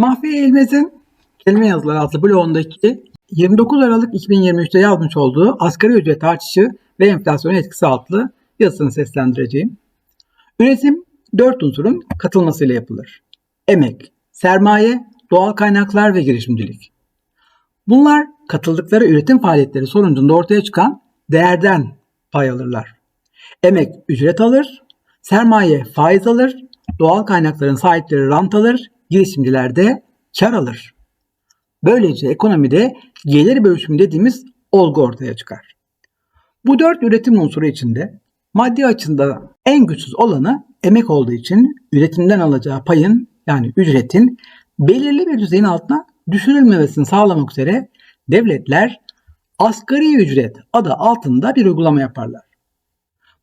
Mahfi Eğilmez'in Kelime Yazıları adlı blogundaki 29 Aralık 2023'te yazmış olduğu asgari ücret artışı ve enflasyon etkisi adlı yazısını seslendireceğim. Üretim 4 unsurun katılmasıyla yapılır. Emek, sermaye, doğal kaynaklar ve girişimcilik. Bunlar katıldıkları üretim faaliyetleri sonucunda ortaya çıkan değerden pay alırlar. Emek ücret alır, sermaye faiz alır, doğal kaynakların sahipleri rant alır, girişimciler de kar alır. Böylece ekonomide gelir bölüşümü dediğimiz olgu ortaya çıkar. Bu dört üretim unsuru içinde maddi açıdan en güçsüz olanı emek olduğu için üretimden alacağı payın yani ücretin belirli bir düzeyin altına düşürülmemesini sağlamak üzere devletler asgari ücret adı altında bir uygulama yaparlar.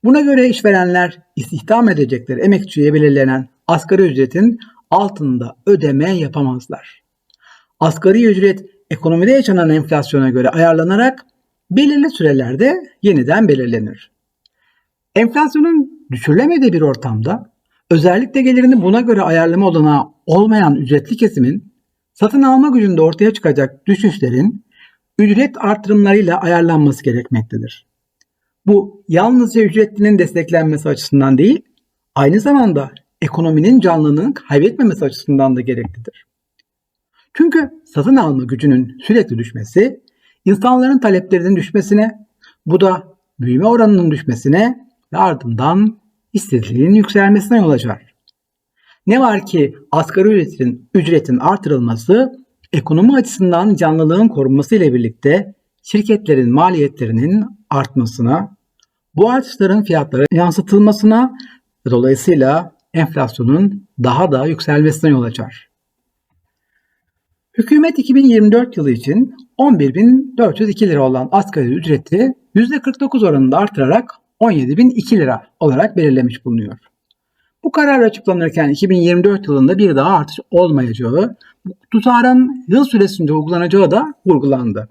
Buna göre işverenler istihdam edecekleri emekçiye belirlenen asgari ücretin altında ödeme yapamazlar. Asgari ücret ekonomide yaşanan enflasyona göre ayarlanarak belirli sürelerde yeniden belirlenir. Enflasyonun düşürülemediği bir ortamda özellikle gelirini buna göre ayarlama olanağı olmayan ücretli kesimin satın alma gücünde ortaya çıkacak düşüşlerin ücret artırımlarıyla ayarlanması gerekmektedir. Bu yalnızca ücretlinin desteklenmesi açısından değil, aynı zamanda ekonominin canlılığını kaybetmemesi açısından da gereklidir. Çünkü satın alma gücünün sürekli düşmesi, insanların taleplerinin düşmesine, bu da büyüme oranının düşmesine ve ardından istediğinin yükselmesine yol açar. Ne var ki asgari ücretin, ücretin artırılması ekonomi açısından canlılığın korunması ile birlikte şirketlerin maliyetlerinin artmasına, bu artışların fiyatlara yansıtılmasına ve dolayısıyla enflasyonun daha da yükselmesine yol açar. Hükümet 2024 yılı için 11.402 lira olan asgari ücreti %49 oranında artırarak 17.002 lira olarak belirlemiş bulunuyor. Bu karar açıklanırken 2024 yılında bir daha artış olmayacağı, tutarın yıl süresince uygulanacağı da vurgulandı.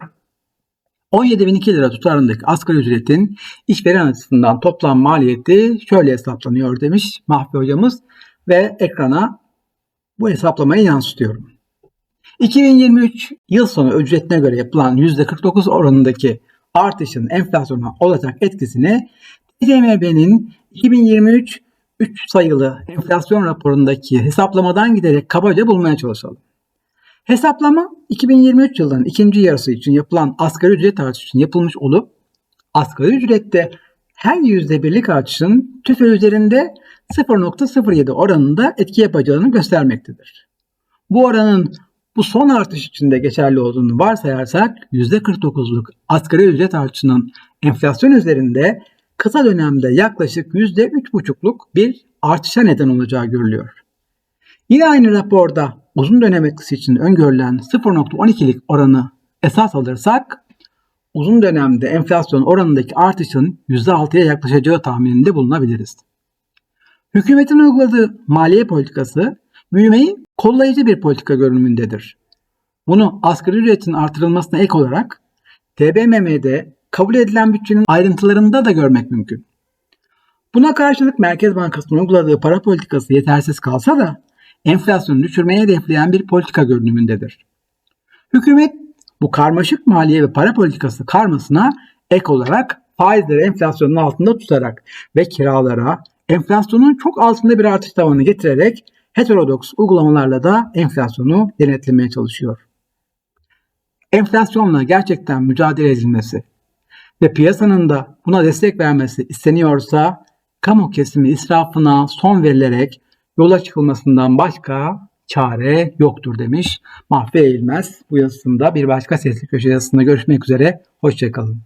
17.002 lira tutarındaki asgari ücretin işveren açısından toplam maliyeti şöyle hesaplanıyor demiş Mahfi hocamız ve ekrana bu hesaplamayı yansıtıyorum. 2023 yıl sonu ücretine göre yapılan %49 oranındaki artışın enflasyona olacak etkisini TCMB'nin 2023 3 sayılı enflasyon raporundaki hesaplamadan giderek kabaca bulmaya çalışalım. Hesaplama 2023 yılının ikinci yarısı için yapılan asgari ücret artışı için yapılmış olup asgari ücrette her %1'lik artışın tüfe üzerinde 0.07 oranında etki yapacağını göstermektedir. Bu oranın bu son artış içinde geçerli olduğunu varsayarsak %49'luk asgari ücret artışının enflasyon üzerinde kısa dönemde yaklaşık %3,5'luk bir artışa neden olacağı görülüyor. Yine aynı raporda uzun dönem etkisi için öngörülen 0.12'lik oranı esas alırsak uzun dönemde enflasyon oranındaki artışın %6'ya yaklaşacağı tahmininde bulunabiliriz. Hükümetin uyguladığı maliye politikası büyümeyi kollayıcı bir politika görünümündedir. Bunu asgari ücretin artırılmasına ek olarak TBMM'de kabul edilen bütçenin ayrıntılarında da görmek mümkün. Buna karşılık Merkez Bankası'nın uyguladığı para politikası yetersiz kalsa da enflasyonu düşürmeye hedefleyen bir politika görünümündedir. Hükümet bu karmaşık maliye ve para politikası karmasına ek olarak faizleri enflasyonun altında tutarak ve kiralara enflasyonun çok altında bir artış tavanı getirerek heterodoks uygulamalarla da enflasyonu denetlemeye çalışıyor. Enflasyonla gerçekten mücadele edilmesi ve piyasanın da buna destek vermesi isteniyorsa kamu kesimi israfına son verilerek yola çıkılmasından başka çare yoktur demiş Mahfi Eğilmez bu yazısında bir başka sesli köşe yazısında görüşmek üzere. Hoşçakalın.